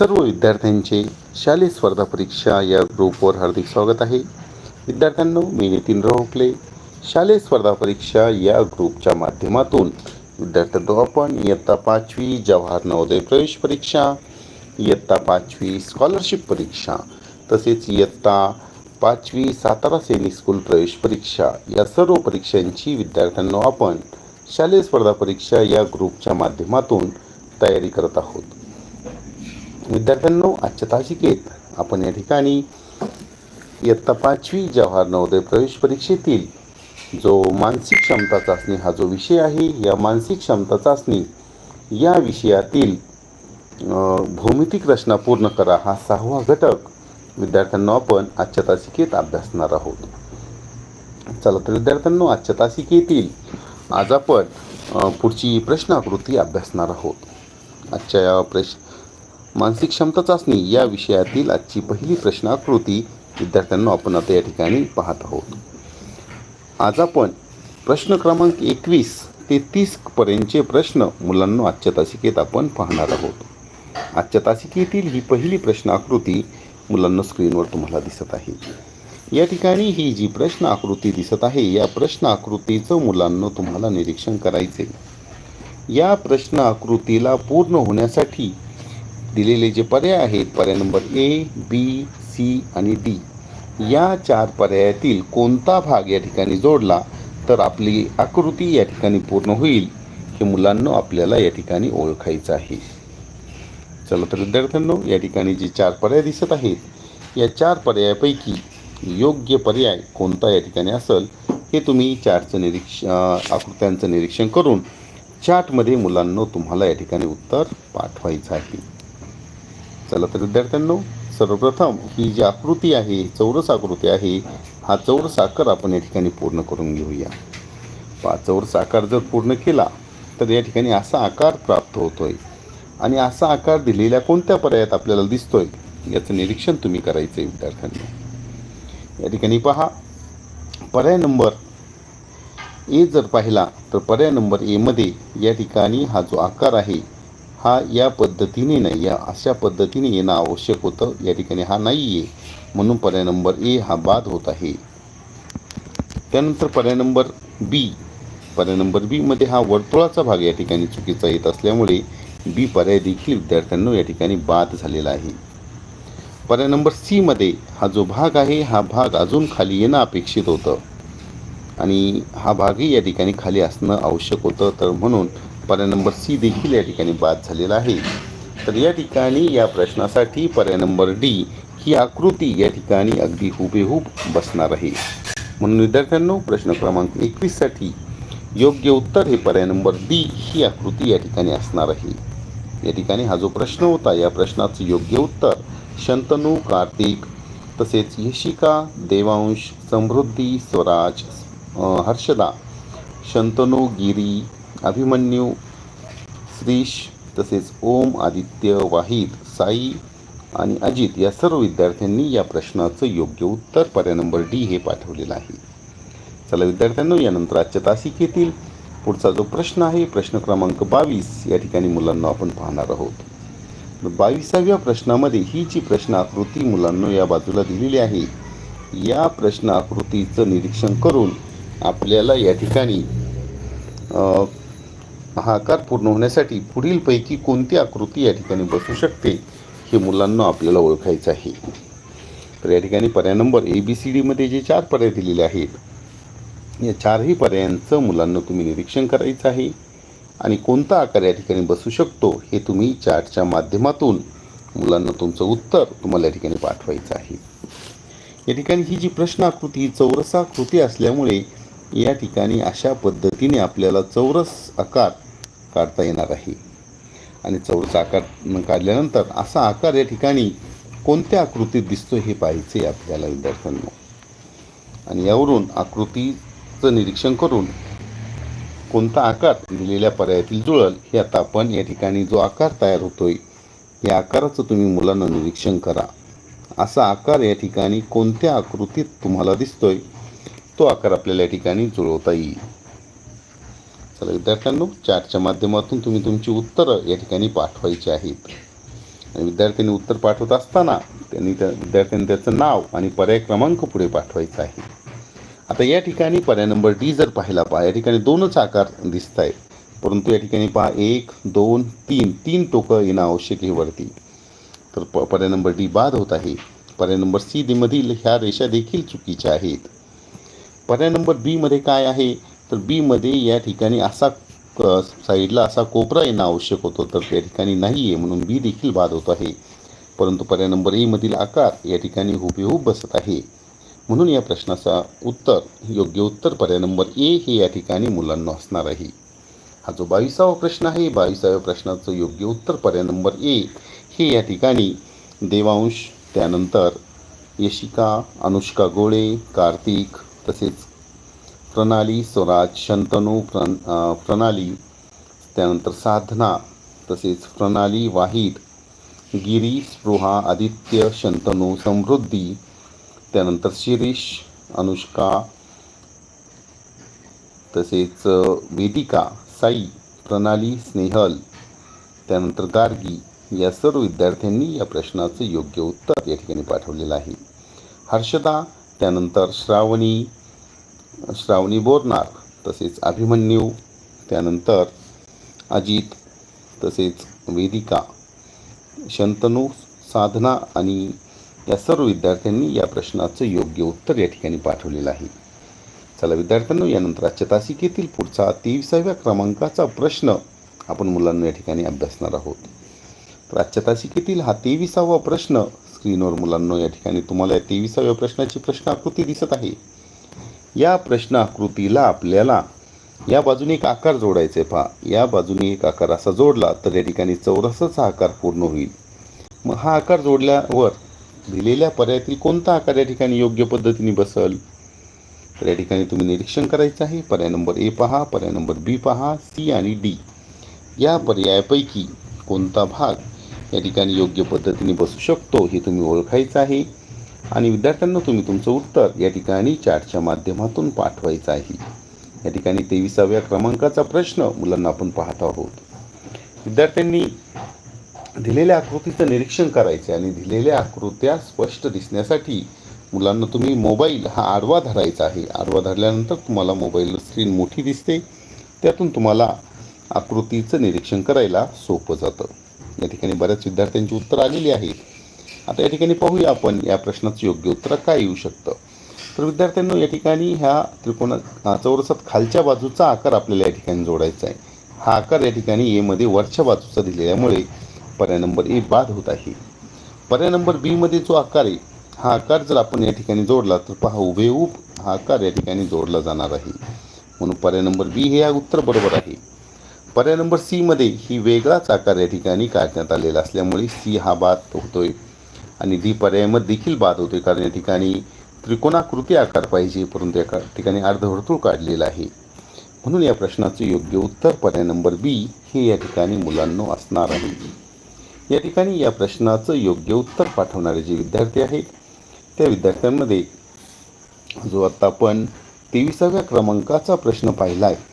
सर्व विद्यार्थ्यांचे शालेय स्पर्धा परीक्षा या ग्रुपवर हार्दिक स्वागत आहे. विद्यार्थ्यांनो मी नितीन रोहकले शालेय स्पर्धा परीक्षा या ग्रुपच्या माध्यमातून विद्यार्थ्यांनो आपण इयत्ता पाचवी जवाहर नवोदय प्रवेश परीक्षा इयत्ता पाचवी स्कॉलरशिप परीक्षा तसेच इयत्ता पाचवी सातारा सैनिक स्कूल प्रवेश परीक्षा या सर्व परीक्षांची विद्यार्थ्यांनो आपण शालेय स्पर्धा परीक्षा या ग्रुपच्या माध्यमातून तयारी करत आहोत. विद्यार्थ्यांनो आजच्या तासिकेत आपण या ठिकाणी इयत्ता पाचवी जवाहर नवोदय प्रवेश परीक्षेतील जो मानसिक क्षमता चाचणी हा जो विषय आहे या मानसिक क्षमता चाचणी या विषयातील भौमितिक रचना पूर्ण करा हा सहावा घटक विद्यार्थ्यांना आपण आजच्या तासिकेत अभ्यासणार आहोत. चला तर विद्यार्थ्यांनो आजच्या तासिकेतील आज आपण पुढची प्रश्नाकृती अभ्यासणार आहोत. आजच्या प्रश्न मानसिक क्षमता चाचणी या विषयातील आजची पहिली प्रश्नाकृती. विद्यार्थ्यांना आपण आता या ठिकाणी पाहत आहोत. आज आपण प्रश्न क्रमांक एकवीस ते तीस पर्यंतचे प्रश्न मुलांना आजच्या तासिकेत आपण पाहणार आहोत. आजच्या तासिकेतील ही पहिली प्रश्न आकृती मुलांना स्क्रीनवर तुम्हाला दिसत आहे. या ठिकाणी ही जी प्रश्न आकृती दिसत आहे या प्रश्न आकृतीचं मुलांना तुम्हाला निरीक्षण करायचे या प्रश्न आकृतीला पूर्ण होण्यासाठी दिलेले जे पर्याय आहेत पर्याय नंबर ए बी सी आणि डी या चार पर्यायातील कोणता भाग या ठिकाणी जोडला तर आपली आकृती या ठिकाणी पूर्ण होईल हे मुलांना आपल्याला या ठिकाणी ओळखायचं आहे. चला तर विद्यार्थ्यांनो या ठिकाणी जे चार पर्याय दिसत आहेत या चार पर्यायापैकी योग्य पर्याय कोणता या ठिकाणी असेल हे तुम्ही चारचं निरीक्ष आकृत्यांचं निरीक्षण करून चार्टमध्ये मुलांना तुम्हाला या ठिकाणी उत्तर पाठवायचं आहे. चला तर विद्यार्थ्यांनो सर्वप्रथम ही जी आकृती आहे चौरस आकृती आहे हा चौरस आकार आपण या ठिकाणी पूर्ण करून घेऊया. पा चौरस आकार जर पूर्ण केला तर या ठिकाणी असा आकार प्राप्त होतोय. आणि असा आकार दिलेल्या कोणत्या पर्यायात आपल्याला दिसतोय याचं निरीक्षण तुम्ही करायचं आहे विद्यार्थ्यांनी. या ठिकाणी पहा पर्याय नंबर ए जर पाहिला तर पर्याय नंबर एमध्ये या ठिकाणी हा जो आकार आहे हा या पद्धतीने नाही या अशा पद्धतीने येणं आवश्यक होतं. या ठिकाणी हा नाही आहे म्हणून पर्याय नंबर ए हा बाद होत आहे. त्यानंतर पर्याय नंबर बी. पर्याय नंबर बीमध्ये हा वर्तुळाचा भाग या ठिकाणी चुकीचा येत असल्यामुळे बी पर्याय देखील विद्यार्थ्यांना या ठिकाणी बाद झालेला आहे. पर्याय नंबर सीमध्ये हा जो भाग आहे हा भाग अजून खाली येणं अपेक्षित होतं. आणि हा भागही या ठिकाणी खाली असणं आवश्यक होतं. तर म्हणून पर्याय नंबर सी देखील या ठिकाणी बाद झालेला आहे. तर या ठिकाणी या प्रश्नासाठी पर्याय नंबर डी ही आकृती या ठिकाणी अगदी हुबेहूब बसणार आहे. म्हणून विद्यार्थ्यांनो प्रश्न क्रमांक एकवीससाठी योग्य उत्तर हे पर्याय नंबर डी ही आकृती या ठिकाणी असणार आहे. या ठिकाणी हा जो प्रश्न होता या प्रश्नाचं योग्य उत्तर शंतनू कार्तिक तसेच यशिका देवांश समृद्धी स्वराज हर्षदा शंतनू गिरी अभिमन्यू श्रीश तसेच ओम आदित्य वाहिद साई आणि अजित या सर्व विद्यार्थ्यांनी या प्रश्नाचं योग्य उत्तर पर्याय नंबर डी हे पाठवलेलं आहे. चला विद्यार्थ्यांनो यानंतर आजच्या तासिकेतील पुढचा जो प्रश्न आहे प्रश्न क्रमांक बावीस या ठिकाणी मुलांना आपण पाहणार आहोत. बावीसाव्या प्रश्नामध्ये ही जी प्रश्न आकृती मुलांना या बाजूला दिलेली आहे या प्रश्न आकृतीचं निरीक्षण करून आपल्याला या ठिकाणी हा आकार पूर्ण होण्यासाठी पुढीलपैकी कोणती आकृती या ठिकाणी बसू शकते हे मुलांना आपल्याला ओळखायचं आहे. तर या ठिकाणी पर्याय नंबर ए बी सी डीमध्ये जे चार पर्याय दिलेले आहेत या चारही पर्यायांचं मुलांना तुम्ही निरीक्षण करायचं आहे. आणि कोणता आकार या ठिकाणी बसू शकतो हे तुम्ही चार्टच्या माध्यमातून मुलांना तुमचं उत्तर तुम्हाला या ठिकाणी पाठवायचं आहे. या ठिकाणी ही जी प्रश्न आकृती चौरसाकृती असल्यामुळे या ठिकाणी अशा पद्धतीने आपल्याला चौरस आकार काढता येणार आहे. आणि चौरस आकार काढल्यानंतर असा आकार या ठिकाणी कोणत्या आकृतीत दिसतो हे पाहायचे आहे आपल्याला विद्यार्थ्यांना. आणि यावरून आकृतीचं निरीक्षण करून कोणता आकार दिलेल्या पर्यायातील जुळल हे आता आपण या ठिकाणी जो आकार तयार होतोय या आकाराचं तुम्ही मुलांना निरीक्षण करा. असा आकार या ठिकाणी कोणत्या आकृतीत तुम्हाला दिसतोय तो आकार आपल्याला या ठिकाणी जुळवता येईल. चला विद्यार्थ्यांनो चार्टच्या माध्यमातून तुम्ही तुमची उत्तरं या ठिकाणी पाठवायची आहेत. आणि विद्यार्थ्यांनी उत्तर पाठवत असताना त्यांनी त्या विद्यार्थ्यांनी त्याचं नाव आणि पर्याय क्रमांक पुढे पाठवायचा आहे. आता या ठिकाणी पर्याय नंबर डी जर पाहिला पहा या ठिकाणी दोनच आकार दिसत आहेत परंतु या ठिकाणी पहा एक दोन तीन तीन टोकं येणं आवश्यक आहे वरती. तर प पर्याय नंबर डी बाद होत आहे. पर्याय नंबर सी डीमधील ह्या रेषा देखील चुकीच्या आहेत. पर्याय नंबर बीमध्ये काय आहे? तर बीमध्ये या ठिकाणी असा क- साईडला असा कोपरा येणं आवश्यक होतं तर त्या ठिकाणी नाही आहे म्हणून बी देखील बाद होत आहे. परंतु पर्याय नंबर एमधील आकार या ठिकाणी हुबेहूब बसत आहे. म्हणून या प्रश्नाचा उत्तर योग्य उत्तर पर्याय नंबर ए हे या ठिकाणी मुलांना असणार आहे. हा जो बावीसावा प्रश्न आहे बावीसाव्या प्रश्नाचं योग्य उत्तर पर्याय नंबर ए हे या ठिकाणी देवांश त्यानंतर यशिका अनुष्का गोळे कार्तिक तसेच प्रणाली स्वराज शंतनू प्रण प्रणाली त्यानंतर साधना तसेच प्रणाली वाहिद गिरी स्पृहा आदित्य शंतनू समृद्धी त्यानंतर शिरीष अनुष्का तसेच वेदिका साई प्रणाली स्नेहल त्यानंतर गार्गी या सर्व विद्यार्थ्यांनी या प्रश्नाचं योग्य उत्तर या ठिकाणी पाठवलेलं आहे. हर्षदा त्यानंतर श्रावणी श्रावणी बोरनार तसेच अभिमन्यू त्यानंतर अजित तसेच वेदिका शंतनू साधना आणि या सर्व विद्यार्थ्यांनी या प्रश्नाचं योग्य उत्तर या ठिकाणी पाठवलेलं आहे. चला विद्यार्थ्यांनो यानंतर आजच्या तासिकेतील पुढचा तेविसाव्या क्रमांकाचा प्रश्न आपण मुलांना या ठिकाणी अभ्यासणार आहोत. तर आजच्या तासिकेतील हा तेविसावा प्रश्न स्क्रीनवर मुलांनो या ठिकाणी तुम्हाला या तेविसाव्या प्रश्नाची प्रश्न आकृती दिसत आहे. या प्रश्न आकृतीला आपल्याला या बाजूने एक आकार जोडायचा आहे पहा. या बाजूने एक आकार असा जोडला तर या ठिकाणी चौरसाचा आकार पूर्ण होईल. मग हा आकार जोडल्यावर दिलेल्या पर्यायातील कोणता आकार या ठिकाणी योग्य पद्धतीने बसल? तर या ठिकाणी तुम्ही निरीक्षण करायचं आहे. पर्याय नंबर ए पहा पर्याय नंबर बी पहा सी आणि डी. या पर्यायापैकी कोणता भाग या ठिकाणी योग्य पद्धतीने बसू शकतो हे तुम्ही ओळखायचं आहे. आणि विद्यार्थ्यांना तुम्ही तुमचं उत्तर या ठिकाणी चार्टच्या माध्यमातून पाठवायचं आहे. या ठिकाणी तेविसाव्या क्रमांकाचा प्रश्न मुलांना आपण पाहत आहोत. विद्यार्थ्यांनी दिलेल्या आकृतीचं निरीक्षण करायचं आणि दिलेल्या आकृत्या स्पष्ट दिसण्यासाठी मुलांना तुम्ही मोबाईल हा आडवा धरायचा आहे. आडवा धरल्यानंतर तुम्हाला मोबाईल स्क्रीन मोठी दिसते. त्यातून तुम्हाला आकृतीचं निरीक्षण करायला सोपं जातं. या ठिकाणी बऱ्याच विद्यार्थ्यांची उत्तरं आलेली आहेत आता या ठिकाणी पाहूया आपण या प्रश्नाचं योग्य उत्तर काय येऊ शकतं. तर विद्यार्थ्यांनो या ठिकाणी ह्या त्रिकोणा चौरसात खालच्या बाजूचा आकार आपल्याला या ठिकाणी जोडायचा आहे. हा आकार या ठिकाणी एमध्ये वरच्या बाजूचा दिलेल्यामुळे पर्याय नंबर ए बाद होत आहे. पर्याय नंबर बीमध्ये जो आकार आहे हा आकार जर आपण या ठिकाणी जोडला तर पहा हुबेहूब हा आकार या ठिकाणी जोडला जाणार आहे. म्हणून पर्याय नंबर बी हे या उत्तर बरोबर आहे. पर्याय नंबर सीमध्ये ही वेगळाच आकार या ठिकाणी काढण्यात आलेला असल्यामुळे सी हा बाद होतोय. आणि डी पर्यायामध्ये देखील बाद होतोय कारण या ठिकाणी त्रिकोणाकृती आकार पाहिजे परंतु या ठिकाणी अर्धवर्तुळ काढलेला आहे. म्हणून या प्रश्नाचं योग्य उत्तर पर्याय नंबर बी हे या ठिकाणी मुलांना असणार आहे. या ठिकाणी या प्रश्नाचं योग्य उत्तर पाठवणारे जे विद्यार्थी आहेत त्या विद्यार्थ्यांमध्ये जो आत्ता आपण तेविसाव्या क्रमांकाचा प्रश्न पाहिला आहे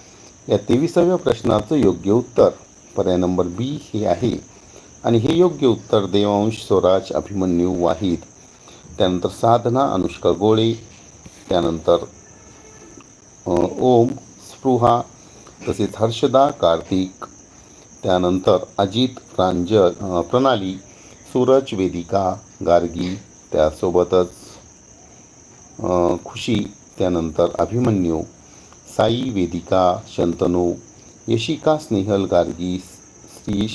या तेविसाव्या प्रश्नाचं योग्य उत्तर. पर्याय नंबर बी हे आहे. आणि हे योग्य उत्तर देवांश स्वराज अभिमन्यू वाहिद. त्यानंतर साधना अनुष्का गोळे. त्यानंतर ओम स्पृहा तसेच हर्षदा कार्तिक. त्यानंतर अजित प्रांजल प्रणाली सूरज वेदिका गार्गी त्यासोबतच खुशी. त्यानंतर अभिमन्यू साई वेदिका शंतनू यशिका स्नेहल गार्गी श्रीश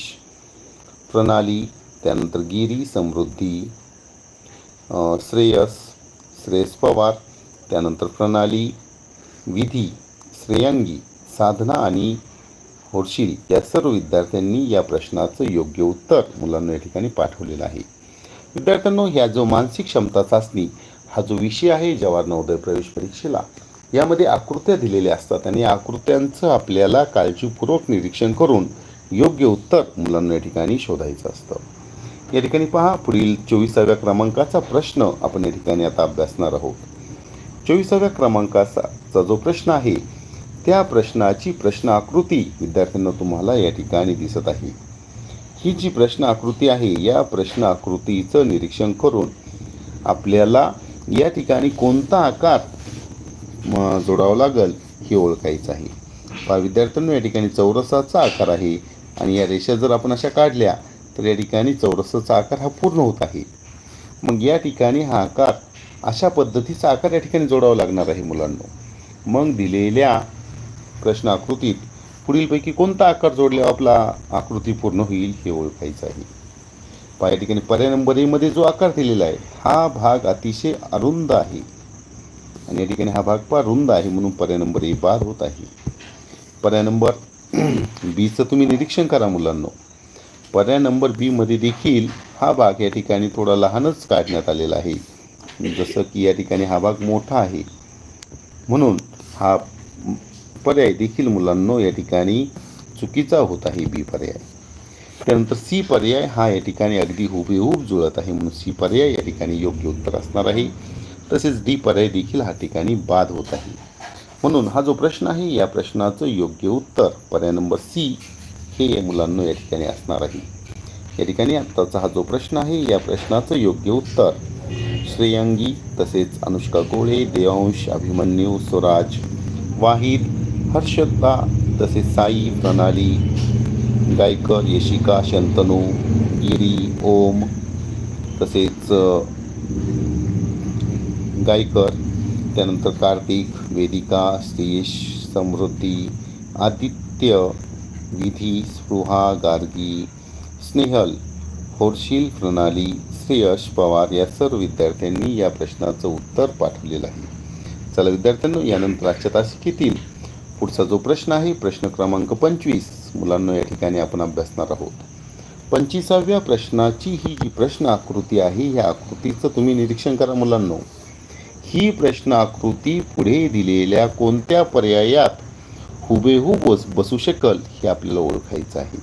प्रणाली त्यानंतर गिरी समृद्धी श्रेयस श्रेयस पवार त्यानंतर प्रणाली विधी श्रेयांगी साधना आणि होर्शिल या सर्व विद्यार्थ्यांनी या प्रश्नाचं योग्य उत्तर मुलांना या ठिकाणी पाठवलेलं आहे. विद्यार्थ्यांनो ह्या जो मानसिक क्षमता चाचणी हा जो विषय आहे जवाहर नवोदय प्रवेश परीक्षेला यामध्ये आकृत्या दिलेल्या असतात आणि आकृत्यांचं आपल्याला काळजीपूर्वक निरीक्षण करून योग्य उत्तर मुलांना या ठिकाणी शोधायचं असतं. या ठिकाणी पहा पुढील चोवीसाव्या क्रमांकाचा प्रश्न आपण या ठिकाणी आता अभ्यासणार आहोत. चोवीसाव्या क्रमांकाचा जो प्रश्न आहे त्या प्रश्नाची प्रश्न आकृती विद्यार्थ्यांना तुम्हाला या ठिकाणी दिसत आहे. ही जी प्रश्न आकृती आहे या प्रश्न आकृतीचं निरीक्षण करून आपल्याला या ठिकाणी कोणता आकार म, जोडावं लागेल हे ओळखायचं आहे. पहा विद्यार्थ्यांनो या ठिकाणी चौरसाचा आकार आहे आणि या रेषा जर आपण अशा काढल्या तर या ठिकाणी चौरसाचा आकार हा पूर्ण होत आहे. मग या ठिकाणी हा आकार अशा पद्धतीचा आकार या ठिकाणी जोडावा लागणार आहे मुलांना. मग दिलेल्या प्रश्न आकृतीत पुढीलपैकी कोणता आकार जोडल्यावर आपला आकृती पूर्ण होईल हे ओळखायचं आहे. पहा या ठिकाणी पर्याय नंबर जो आकार दिलेला आहे हा भाग अतिशय अरुंद आहे. आणि या ठिकाणी हा भाग फार रुंद आहे म्हणून पर्याय नंबर ए बाद होत आहे. पर्याय नंबर बीचं तुम्ही निरीक्षण करा मुलांनो. पर्याय नंबर बीमध्ये देखील हा भाग या ठिकाणी थोडा लहानच काढण्यात आलेला आहे. जसं की या ठिकाणी हा भाग मोठा आहे. म्हणून हा पर्याय देखील मुलांनो या ठिकाणी चुकीचा होत आहे बी पर्याय. त्यानंतर सी पर्याय हा या ठिकाणी अगदी हुबेहूब जुळत आहे म्हणून सी पर्याय या ठिकाणी योग्य उत्तर असणार आहे. तसेच डी पर्याय देखील हा ठिकाणी बाद होत आहे. म्हणून हा जो प्रश्न आहे या प्रश्नाचं योग्य उत्तर पर्याय नंबर सी हे या मुलांना या ठिकाणी असणार आहे. या ठिकाणी आत्ताचा हा जो प्रश्न आहे या प्रश्नाचं योग्य उत्तर श्रेयांगी तसेच अनुष्का गोळे देवांश अभिमन्यू स्वराज वाहिद हर्षदा तसेच साई प्रणाली गायकर यशिका शंतनू गिरी ओम तसेच गायकर त्यानंतर कार्तिक वेदिका श्रीश समृद्धी आदित्य विधी स्पृहा गार्गी स्नेहल होरशील प्रणाली श्रेयश पवार या सर्व विद्यार्थ्यांनी या प्रश्नाचं उत्तर पाठवलेलं आहे. चला विद्यार्थ्यांनो यानंतर आजच्या तासिकेतील पुढचा जो प्रश्न आहे प्रश्न क्रमांक पंचवीस. मुलांना या ठिकाणी आपण अभ्यासणार आहोत. पंचवीसाव्या प्रश्नाची ही जी प्रश्न आकृती आहे या आकृतीचं तुम्ही निरीक्षण करा मुलांनो. ही प्रश्न आकृती पुढे दिलेल्या कोणत्या पर्यायात हुबेहूब बस बसू शकल हे आपल्याला ओळखायचं आहे.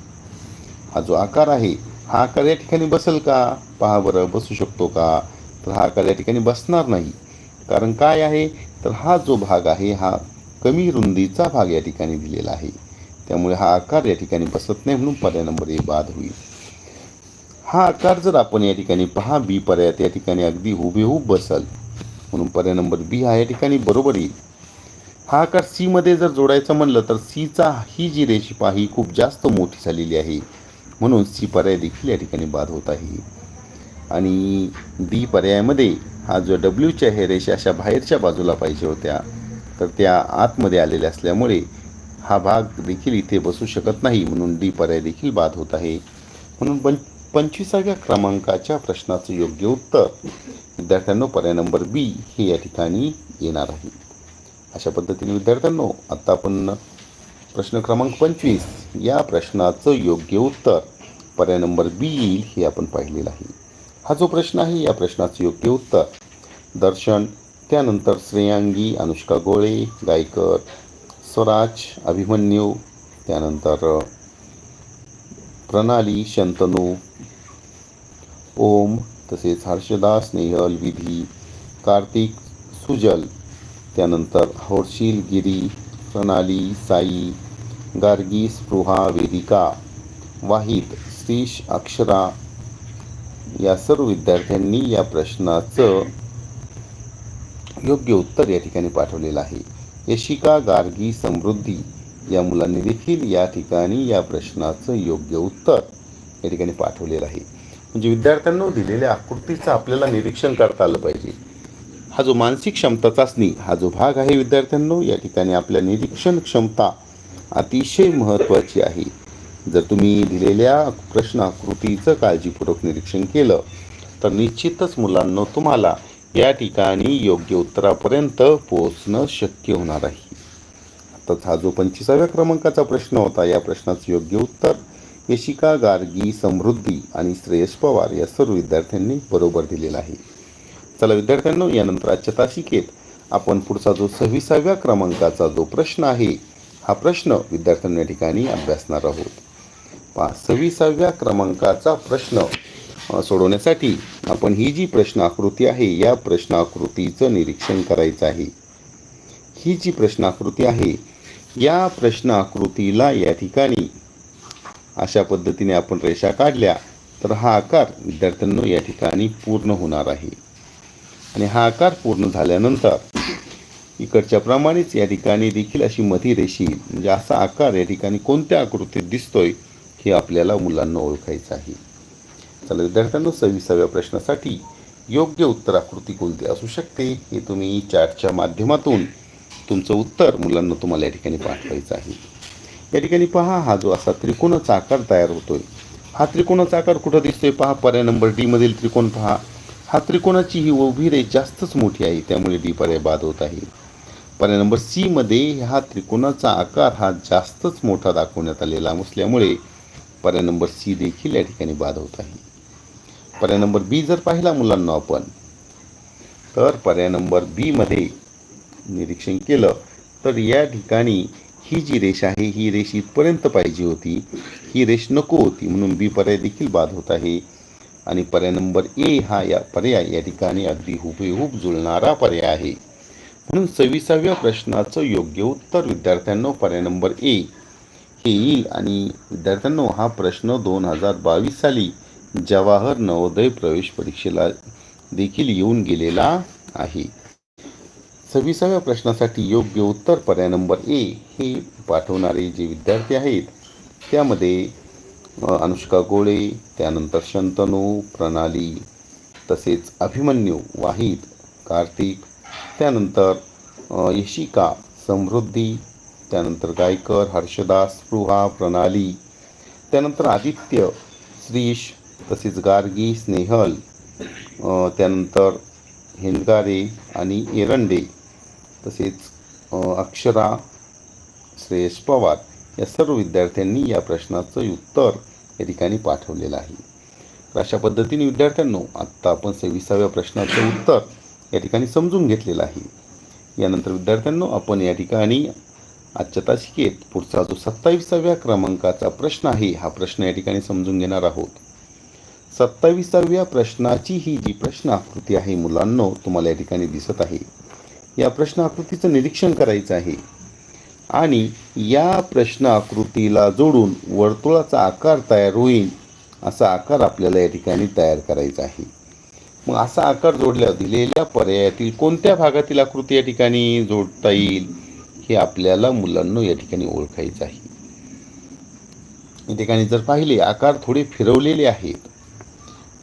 हा जो आकार आहे हा आकार या ठिकाणी बसेल का? पहा बरं बसू शकतो का? तर हा आकार या ठिकाणी बसणार नाही. कारण काय आहे? तर हा जो भाग आहे हा कमी रुंदीचा भाग या ठिकाणी दिलेला आहे. त्यामुळे हा आकार या ठिकाणी बसत नाही म्हणून पर्याय नंबर ए बाद होईल. हा आकार जर आपण या ठिकाणी पहा बी पर्यायात या ठिकाणी अगदी हुबेहूब बसल म्हणून पर्याय नंबर बी हा या ठिकाणी बरोबर येईल. हा आकार सीमध्ये जर जोडायचं म्हणलं तर सीचा ही जी रेषिपा ही खूप जास्त मोठी झालेली आहे. म्हणून सी पर्याय देखील या ठिकाणी बाद होत आहे. आणि डी पर्यायामध्ये हा जो डब्ल्यूच्या हे रेषा अशा बाहेरच्या बाजूला पाहिजे होत्या तर त्या आतमध्ये आलेल्या असल्यामुळे हा भाग देखील इथे बसू शकत नाही. म्हणून डी पर्याय देखील बाद होत आहे. म्हणून पण पंचवीसाव्या क्रमांकाच्या प्रश्नाचं योग्य उत्तर विद्यार्थ्यांनो पर्याय नंबर बी हे या ठिकाणी येणार आहे. अशा पद्धतीने विद्यार्थ्यांनो आत्ता आपण प्रश्न क्रमांक पंचवीस या प्रश्नाचं योग्य उत्तर पर्याय नंबर बी येईल हे आपण पाहिलेलं आहे. हा जो प्रश्न आहे या प्रश्नाचं योग्य उत्तर दर्शन त्यानंतर श्रेयांगी अनुष्का गोळे गायकर स्वराज अभिमन्यू त्यानंतर प्रणाली शंतनू ओम तसेच हर्षदा स्नेहल विधी कार्तिक सुजल त्यानंतर हौर्षिल गिरी प्रणाली साई गार्गी स्पृहा वेदिका वाहिद श्रीश अक्षरा या सर्व विद्यार्थ्यांनी या प्रश्नाचं योग्य उत्तर या ठिकाणी पाठवलेलं आहे. यशिका गार्गी समृद्धी या मुलांनी देखील या ठिकाणी या प्रश्नाचं योग्य उत्तर या ठिकाणी पाठवलेलं आहे. म्हणजे विद्यार्थ्यांना दिलेल्या आकृतीचं आपल्याला निरीक्षण करता आलं पाहिजे. हा जो मानसिक क्षमता चाचणी हा जो भाग आहे विद्यार्थ्यांनो या ठिकाणी आपल्या निरीक्षण क्षमता अतिशय महत्त्वाची आहे. जर तुम्ही दिलेल्या प्रश्न आकृतीचं काळजीपूर्वक निरीक्षण केलं तर निश्चितच मुलांना तुम्हाला या ठिकाणी योग्य उत्तरापर्यंत पोहोचणं शक्य होणार आहे. आताच हा जो पंचवीसाव्या क्रमांकाचा प्रश्न होता या प्रश्नाचं योग्य उत्तर यशिका गार्गी समृद्धी आणि श्रेयस पवार या सर्व विद्यार्थ्यांनी बरोबर दिलेला आहे. चला विद्यार्थ्यांनो यानंतर आजच्या तासिकेत आपण पुढचा जो सव्वीसाव्या क्रमांकाचा जो प्रश्न आहे हा प्रश्न विद्यार्थ्यांना या ठिकाणी अभ्यासणार आहोत. पहा सव्वीसाव्या क्रमांकाचा प्रश्न सोडवण्यासाठी आपण ही जी प्रश्न आकृती आहे या प्रश्न आकृतीचं निरीक्षण करायचं आहे. ही जी प्रश्न आकृती आहे या प्रश्न आकृतीला या ठिकाणी अशा पद्धतीने आपण रेषा काढल्या तर हा आकार विद्यार्थ्यांना या ठिकाणी पूर्ण होणार आहे. आणि हा आकार पूर्ण झाल्यानंतर इकडच्या प्रमाणेच या ठिकाणी देखील अशी मधी रेषी म्हणजे असा आकार या ठिकाणी कोणत्या आकृतीत दिसतोय हे आपल्याला मुलांना ओळखायचं आहे. चला विद्यार्थ्यांना सव्वीसाव्या प्रश्नासाठी योग्य उत्तर आकृती कोणती असू शकते हे तुम्ही चार्टच्या माध्यमातून तुमचं उत्तर मुलांना तुम्हाला या ठिकाणी पाठवायचं आहे. या ठिकाणी पहा हा जो असा त्रिकोणाचा आकार तयार होतोय. हा त्रिकोणाचा आकार कुठं दिसतोय पहा पर्याय नंबर डीमधील त्रिकोण पहा. हा त्रिकोणाची ही उभी रेष जास्तच मोठी आहे त्यामुळे डी पर्याय बाद होत आहे. पर्याय नंबर सीमध्ये हा त्रिकोणाचा आकार हा जास्तच मोठा दाखवण्यात आलेला असल्यामुळे पर्याय नंबर सी देखील या ठिकाणी बाद होत आहे. पर्याय नंबर बी जर पाहिला मुलांना आपण तर पर्याय नंबर बीमध्ये निरीक्षण केलं तर या ठिकाणी ही जी रेष आहे ही रेष इथपर्यंत पाहिजे होती ही रेष नको होती म्हणून बी पर्याय देखील बाद होत आहे. आणि पर्याय नंबर ए हा या पर्याय या ठिकाणी अगदी हुबेहूब जुळणारा पर्याय आहे. म्हणून सव्वीसाव्या प्रश्नाचं योग्य उत्तर विद्यार्थ्यांनो पर्याय नंबर ए. हे येईल आणि विद्यार्थ्यांनो हा प्रश्न दोन हजार बावीस साली जवाहर नवोदय प्रवेश परीक्षेला देखील येऊन गेलेला आहे. सव्वीसाव्या प्रश्नासाठी योग्य उत्तर पर्याय नंबर ए हे पाठवणारे जे विद्यार्थी आहेत त्यामध्ये अनुष्का गोळे त्यानंतर शंतनू प्रणाली तसेच अभिमन्यू वाहिद कार्तिक त्यानंतर यशिका समृद्धी त्यानंतर गायकर हर्षदास स्पृहा प्रणाली त्यानंतर आदित्य श्रीश तसेच गार्गी स्नेहल त्यानंतर हेंदगारे आणि एरंडे. तसेच अक्षरा श्रेयस पवार या सर्व विद्यार्थ्यांनी या प्रश्नाचं उत्तर या ठिकाणी पाठवलेलं आहे. तर अशा पद्धतीने विद्यार्थ्यांनो आत्ता आपण सव्वीसाव्या प्रश्नाचं उत्तर या ठिकाणी समजून घेतलेलं आहे. यानंतर विद्यार्थ्यांनो आपण या ठिकाणी आजच्या तासिकेत पुढचा जो सत्तावीसाव्या क्रमांकाचा प्रश्न आहे हा प्रश्न या ठिकाणी समजून घेणार आहोत. सत्तावीसाव्या प्रश्नाची ही जी प्रश्न आकृती आहे मुलांनो तुम्हाला या ठिकाणी दिसत आहे. या प्रश्न आकृतीचं निरीक्षण करायचं आहे. आणि या प्रश्न आकृतीला जोडून वर्तुळाचा आकार तयार होईल असा आकार आपल्याला या ठिकाणी तयार करायचा आहे. मग असा आकार जोडल्या दिलेल्या पर्यायातील कोणत्या भागातील आकृती या ठिकाणी जोडता येईल हे आपल्याला मुलांना या ठिकाणी ओळखायचं आहे. या ठिकाणी जर पाहिले आकार थोडे फिरवलेले आहेत.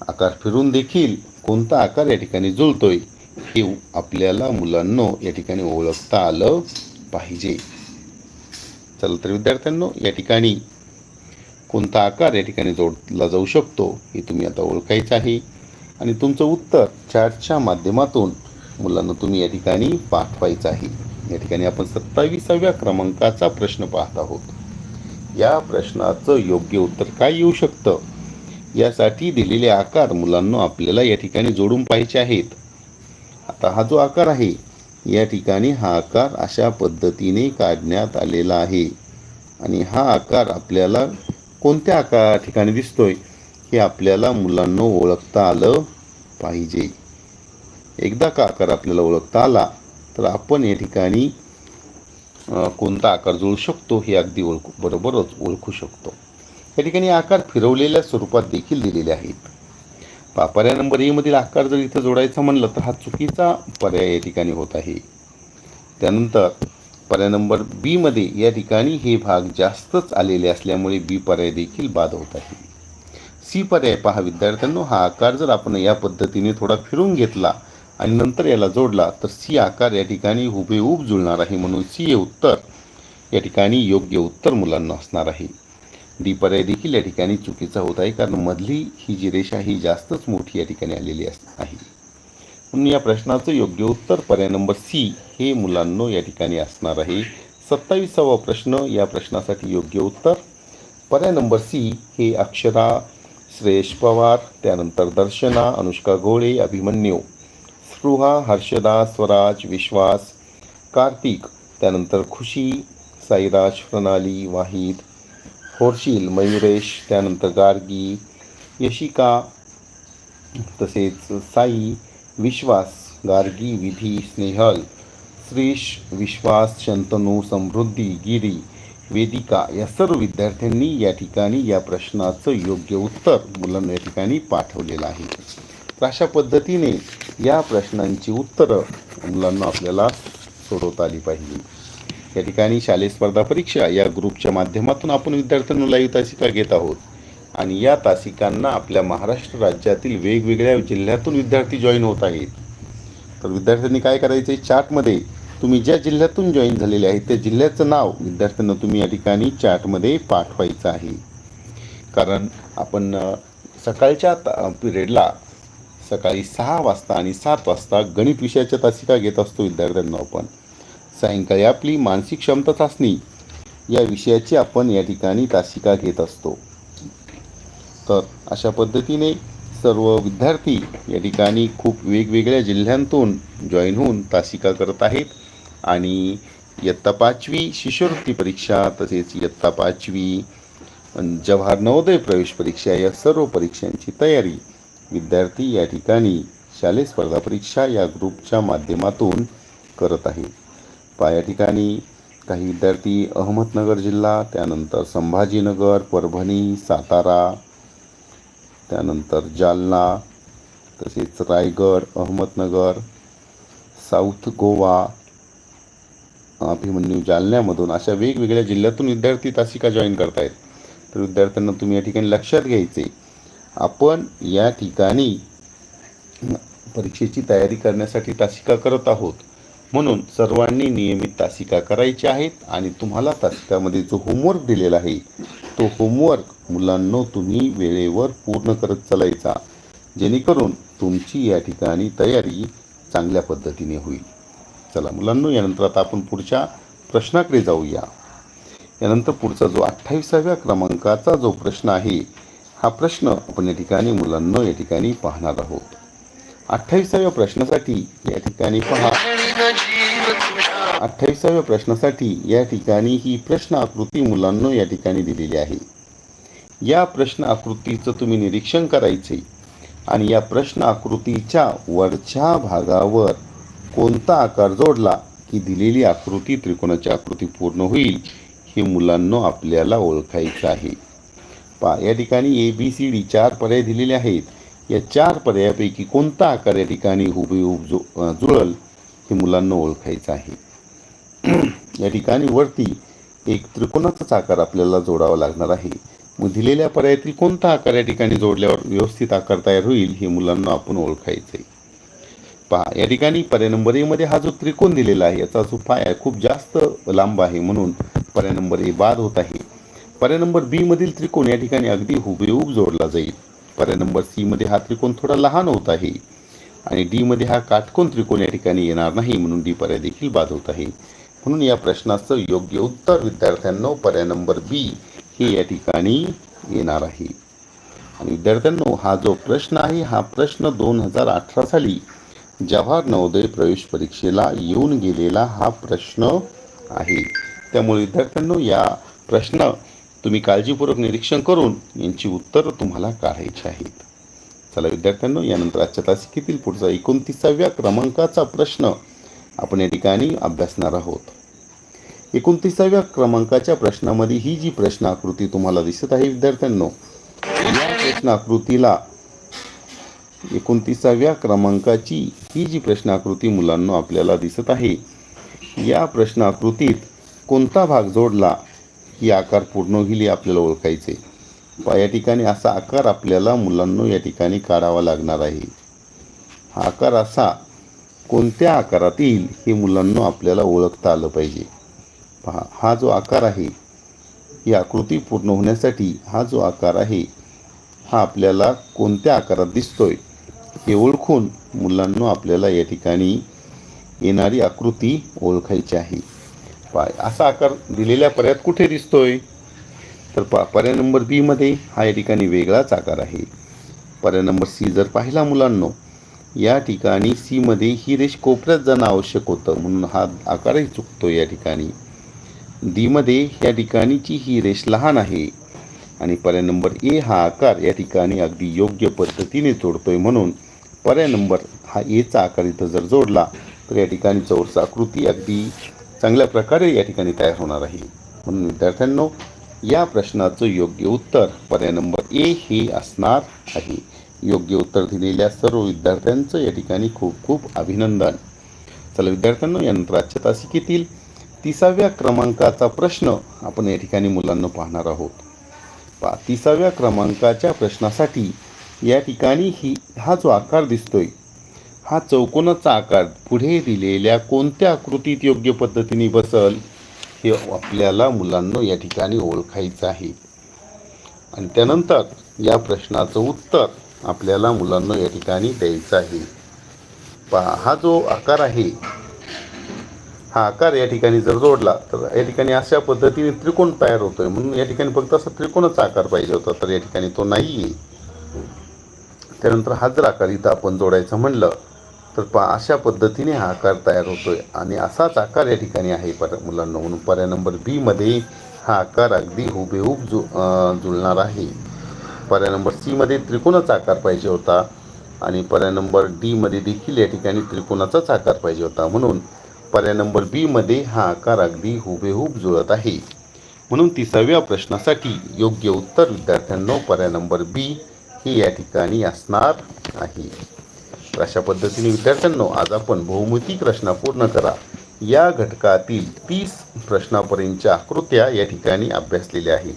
आकार फिरून देखील कोणता आकार या ठिकाणी जुळतोय हे आपल्याला मुलांनो या ठिकाणी ओळखता आलं पाहिजे. चला तर विद्यार्थ्यांनो या ठिकाणी कोणता आकार या ठिकाणी जोडला जाऊ शकतो हे तुम्ही आता ओळखायचं आहे. आणि तुमचं उत्तर चार्टच्या माध्यमातून मुलांना तुम्ही या ठिकाणी पाठवायचं आहे. या ठिकाणी आपण सत्तावीसाव्या क्रमांकाचा प्रश्न पाहत आहोत. या प्रश्नाचं योग्य उत्तर काय येऊ शकतं? यासाठी दिलेले आकार मुलांना आपल्याला या ठिकाणी जोडून पाहिजे आहेत. आता हा जो आकार आहे या ठिकाणी हा आकार अशा पद्धतीने काढण्यात आलेला आहे. आणि हा आकार आपल्याला कोणत्या आकार ठिकाणी दिसतोय हे आपल्याला मुलांना ओळखता आलं पाहिजे. एकदा का आकार आपल्याला ओळखता आला तर आपण या ठिकाणी कोणता आकार जुळू शकतो हे अगदी ओळखू बरोबरच ओळखू शकतो. या ठिकाणी आकार फिरवलेल्या स्वरूपात देखील दिलेले आहेत. पर्याय नंबर एमधील आकार जर इथं जोडायचा म्हणलं तर हा चुकीचा पर्याय या ठिकाणी होत आहे. त्यानंतर पर्याय नंबर बीमध्ये या ठिकाणी हे भाग जास्तच आलेले असल्यामुळे बी पर्याय देखील बाद होत आहे. सी पर्याय पहा विद्यार्थ्यांनो हा आकार जर आपण या पद्धतीने थोडा फिरून घेतला आणि नंतर याला जोडला तर सी आकार या ठिकाणी हुबेहूब जुळणार आहे म्हणून सी हे उत्तर या ठिकाणी योग्य उत्तर मुलांना असणार आहे. डी पर्याय देखील या ठिकाणी चुकीचा होत आहे कारण मधली ही जी रेषा ही जास्तच मोठी या ठिकाणी आलेली अस आहे. म्हणून या प्रश्नाचं योग्य उत्तर पर्याय नंबर सी हे मुलांनो या ठिकाणी असणार आहे. सत्तावीसावा प्रश्न या प्रश्नासाठी योग्य उत्तर. पर्याय नंबर सी हे अक्षरा श्रेयश पवार त्यानंतर दर्शना अनुष्का घोळे अभिमन्यू स्पृहा हर्षदा स्वराज विश्वास कार्तिक त्यानंतर खुशी साईराज प्रणाली वाहिद होरशील मयुरेश त्यानंतर गार्गी यशिका तसेच साई विश्वास गार्गी विधी स्नेहल श्रीश विश्वास शंतनू समृद्धी गिरी वेदिका या सर्व विद्यार्थ्यांनी या ठिकाणी या प्रश्नाचं योग्य उत्तर मुलांना या ठिकाणी पाठवलेलं आहे. तर अशा पद्धतीने या प्रश्नांची उत्तरं मुलांना आपल्याला सोडवता आली पाहिजे. या ठिकाणी शालेय स्पर्धा परीक्षा या ग्रुपच्या माध्यमातून आपण विद्यार्थ्यांना लाईव्ह तासिका घेत आहोत. आणि या तासिकांना आपल्या महाराष्ट्र राज्यातील वेगवेगळ्या जिल्ह्यातून विद्यार्थी जॉईन होत आहेत. तर विद्यार्थ्यांनी काय करायचं आहे चार्टमध्ये तुम्ही ज्या जिल्ह्यातून जॉईन झालेले आहेत त्या जिल्ह्याचं नाव विद्यार्थ्यांना तुम्ही या ठिकाणी चार्टमध्ये पाठवायचं आहे. कारण आपण सकाळच्या पिरियडला सकाळी सहा वाजता आणि सात वाजता गणित विषयाच्या तासिका घेत असतो विद्यार्थ्यांना आपण. सायंकाळी आपली मानसिक क्षमता चाचणी. या विषयाची आपण या ठिकाणी तासिका घेत असतो. तर अशा पद्धतीने सर्व विद्यार्थी या ठिकाणी खूप वेगवेगळ्या जिल्ह्यांतून जॉईन होऊन तासिका करत आहेत आणि इयत्ता पाचवी शिष्यवृत्ती परीक्षा तसेच इयत्ता पाचवी जवाहर नवोदय प्रवेश परीक्षा या सर्व परीक्षांची तयारी विद्यार्थी या ठिकाणी शालेय स्पर्धा परीक्षा या ग्रुपच्या माध्यमातून करत आहेत. या ठिकाणी काही विद्यार्थी अहमदनगर जिल्हा त्यानंतर संभाजीनगर परभणी सातारा त्यानंतर जालना तसेच रायगड अहमदनगर साऊथ गोवा अभिमन्यू जालन्यामधून अशा वेगवेगळ्या जिल्ह्यातून विद्यार्थी तासिका जॉईन करतायत. तर विद्यार्थ्यांना तुम्ही या ठिकाणी लक्षात घ्यायचे. आपण या ठिकाणी परीक्षेची तयारी करण्यासाठी तासिका करत आहोत. म्हणून सर्वांनी नियमित तासिका करायची आहेत आणि तुम्हाला तासिकामध्ये जो होमवर्क दिलेला आहे तो होमवर्क मुलांनो तुम्ही वेळेवर पूर्ण करत चालायचा. जेणेकरून तुमची या ठिकाणी तयारी चांगल्या पद्धतीने होईल. चला मुलांनो यानंतर आता आपण पुढच्या प्रश्नाकडे जाऊया. यानंतर पुढचा जो अठ्ठावीसाव्या क्रमांकाचा जो प्रश्न आहे हा प्रश्न आपण या ठिकाणी मुलांना या ठिकाणी पाहणार आहोत. अठ्ठावीसाव्या प्रश्नासाठी या ठिकाणी पहा. अठ्ठावीसाव्या प्रश्नासाठी या ठिकाणी ही प्रश्न आकृती मुलांना या ठिकाणी दिलेली आहे. या प्रश्न आकृतीचं तुम्ही निरीक्षण करायचे आणि या प्रश्न आकृतीच्या वरच्या भागावर कोणता आकार जोडला की दिलेली आकृती त्रिकोणाची आकृती पूर्ण होईल हे मुलांना आपल्याला ओळखायचं आहे. पा या ठिकाणी ए बी सी डी चार पर्याय दिलेले आहेत. या चार पर्यायापैकी कोणता आकार या ठिकाणी हुबेहूब जो जुळल? हे मुलांना ओळखायचं आहे. या ठिकाणी वरती एक त्रिकोणाचाच आकार आपल्याला जोडावा लागणार आहे. मग दिलेल्या पर्यायातील कोणता आकार या ठिकाणी जोडल्यावर व्यवस्थित आकार तयार होईल हे मुलांना आपण ओळखायचं आहे पहा या ठिकाणी पर्याय नंबर एमध्ये हा जो त्रिकोण दिलेला आहे याचा जो पाय खूप जास्त लांब आहे म्हणून पर्याय नंबर ए बाद होत आहे. पर्याय नंबर बीमधील त्रिकोण या ठिकाणी अगदी हुबेहूब जोडला जाईल. पर्याय नंबर सीमध्ये हा त्रिकोण थोडा लहान होत आहे. आणि डीमध्ये हा काटकोन त्रिकोण या ठिकाणी येणार नाही म्हणून डी पर्याय देखील बाद होत आहे. म्हणून या प्रश्नाचं योग्य उत्तर विद्यार्थ्यांनो पर्याय नंबर बी हे या ठिकाणी येणार आहे. आणि विद्यार्थ्यांनो हा जो प्रश्न आहे हा प्रश्न दोन हजार अठरा साली जवाहर नवोदय प्रवेश परीक्षेला येऊन गेलेला हा प्रश्न आहे. त्यामुळे विद्यार्थ्यांनो या प्रश्न तुम्ही काळजीपूर्वक निरीक्षण करून यांची उत्तरं तुम्हाला काढायची आहेत. चला विद्यार्थ्यांनो यानंतर आजच्या तासिकेतील पुढचा एकोणतीसाव्या क्रमांकाचा प्रश्न आपण या ठिकाणी अभ्यासणार आहोत. एकोणतीसाव्या क्रमांकाच्या प्रश्नामध्ये ही जी प्रश्न आकृती तुम्हाला दिसत आहे विद्यार्थ्यांनो या प्रश्न आकृतीला एकोणतीसाव्या क्रमांकाची ही जी प्रश्न आकृती मुलांना आपल्याला दिसत आहे या प्रश्न आकृतीत कोणता भाग जोडला ही आकार पूर्ण गेली आपल्याला ओळखायचे. या ठिकाणी असा आकार आपल्याला मुलांना या ठिकाणी काढावा लागणार आहे. हा आकार असा कोणत्या आकारात येईल हे मुलांना आपल्याला ओळखता आलं पाहिजे. पहा हा जो आकार आहे ही आकृती पूर्ण होण्यासाठी हा जो आकार आहे हा आपल्याला कोणत्या आकारात दिसतोय हे ओळखून मुलांना आपल्याला या ठिकाणी येणारी आकृती ओळखायची आहे. पाय असा आकार दिलेल्या पर्यायात कुठे दिसतोय? तर पा पर्याय नंबर बीमध्ये हा या ठिकाणी वेगळाच आकार आहे. पर्याय नंबर सी जर पाहिला मुलांनो या ठिकाणी सीमध्ये ही रेष कोपऱ्यात जाणं आवश्यक होतं म्हणून हा आकारही चुकतो या ठिकाणी. डीमध्ये या ठिकाणीची ही रेष लहान आहे आणि पर्याय नंबर ए हा आकार या ठिकाणी अगदी योग्य पद्धतीने जोडतोय म्हणून पर्याय नंबर हा एचा आकार इथं जर जोडला तर या ठिकाणी चौरस आकृती अगदी चांगल्या प्रकारे या ठिकाणी तयार होणार आहे. म्हणून विद्यार्थ्यांनो या प्रश्नाचं योग्य उत्तर. पर्याय नंबर ए हे असणार आहे. योग्य उत्तर दिलेल्या सर्व विद्यार्थ्यांचं या ठिकाणी खूप खूप अभिनंदन. चला विद्यार्थ्यांना यंत्राच्या तासिकेतील तिसाव्या क्रमांकाचा प्रश्न आपण या ठिकाणी मुलांना पाहणार आहोत. पा तिसाव्या क्रमांकाच्या प्रश्नासाठी या ठिकाणी ही हा जो आकार दिसतोय हा चौकोनाचा आकार पुढे दिलेल्या कोणत्या आकृतीत योग्य पद्धतीने बसल? हे आपल्याला मुलांना या ठिकाणी ओळखायचं आहे. आणि त्यानंतर या प्रश्नाचं उत्तर आपल्याला मुलांना या ठिकाणी द्यायचं आहे. पहा हा जो आकार आहे हा आकार या ठिकाणी जर जोडला तर या ठिकाणी अशा पद्धतीने त्रिकोण तयार होतोय. म्हणून या ठिकाणी फक्त असा त्रिकोणाचा आकार पाहिजे होता तर या ठिकाणी तो नाही आहे त्यानंतर हा जर आकार इथं आपण जोडायचं म्हणलं तर प अशा पद्धतीने हा आकार तयार होतो आहे आणि असाच आकार या ठिकाणी आहे पर मुलांना. म्हणून पर्याय नंबर बीमध्ये हा आकार अगदी हुबेहूब जु जुळणार आहे. पर्याय नंबर सीमध्ये त्रिकोणाचा आकार पाहिजे होता. आणि पर्याय नंबर डीमध्ये देखील या ठिकाणी त्रिकोणाचाच आकार पाहिजे होता. म्हणून पर्याय नंबर बीमध्ये हा आकार अगदी हुबेहूब जुळत आहे. म्हणून तिसाव्या प्रश्नासाठी योग्य उत्तर विद्यार्थ्यांनो पर्याय नंबर बी हे या ठिकाणी असणार आहे. तर अशा पद्धतीने विद्यार्थ्यांनो आज आपण बहुमुखी रचना पूर्ण करा. या घटकातील तीस प्रश्नापर्यंतच्या आकृत्या या ठिकाणी अभ्यासलेल्या आहेत.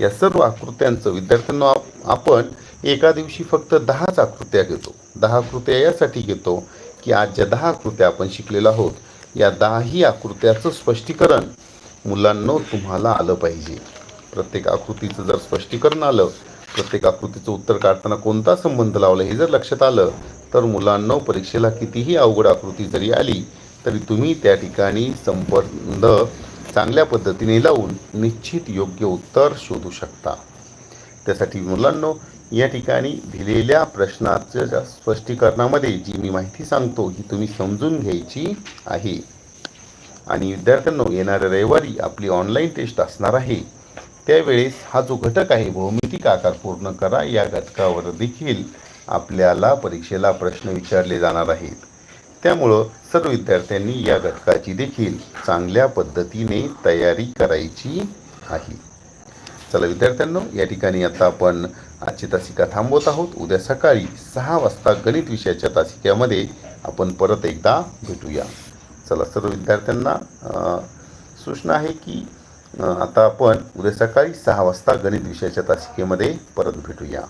या सर्व आकृत्यांचं विद्यार्थ्यांना आप- आपण एका दिवशी फक्त दहाच आकृत्या घेतो. दहा आकृत्या यासाठी घेतो की आज ज्या दहा आकृत्या आपण शिकलेलो आहोत या दहाही आकृत्याचं स्पष्टीकरण मुलांना तुम्हाला आलं पाहिजे. प्रत्येक आकृतीचं जर स्पष्टीकरण आलं प्रत्येक आकृतीचं उत्तर काढताना कोणता संबंध लावला हे जर लक्षात आलं तर मुलांना परीक्षेला कितीही अवघड आकृती जरी आली तरी तुम्ही त्या ठिकाणी संबंध चांगल्या पद्धतीने लावून निश्चित योग्य उत्तर शोधू शकता. त्यासाठी मुलांनो या ठिकाणी दिलेल्या प्रश्नाच्या स्पष्टीकरणामध्ये जी मी माहिती सांगतो ही तुम्ही समजून घ्यायची आहे. आणि विद्यार्थ्यांना येणाऱ्या रविवारी आपली ऑनलाईन टेस्ट असणार आहे. त्यावेळेस हा जो घटक आहे भौमितिक आकार पूर्ण करा या घटकावर देखील आपल्याला परीक्षेला प्रश्न विचारले जाणार आहेत. त्यामुळं सर्व विद्यार्थ्यांनी या घटकाची देखील चांगल्या पद्धतीने तयारी करायची आहे. चला विद्यार्थ्यांनो या ठिकाणी आता आपण आजची तासिका थांबवत आहोत. उद्या सकाळी सहा वाजता गणित विषयाच्या तासिक्यामध्ये आपण परत एकदा भेटूया. चला सर्व विद्यार्थ्यांना सूचना आहे की आता आपण उद्या सकाळी सहा वाजता गणित विषयाच्या तासिकेमध्ये परत भेटूया.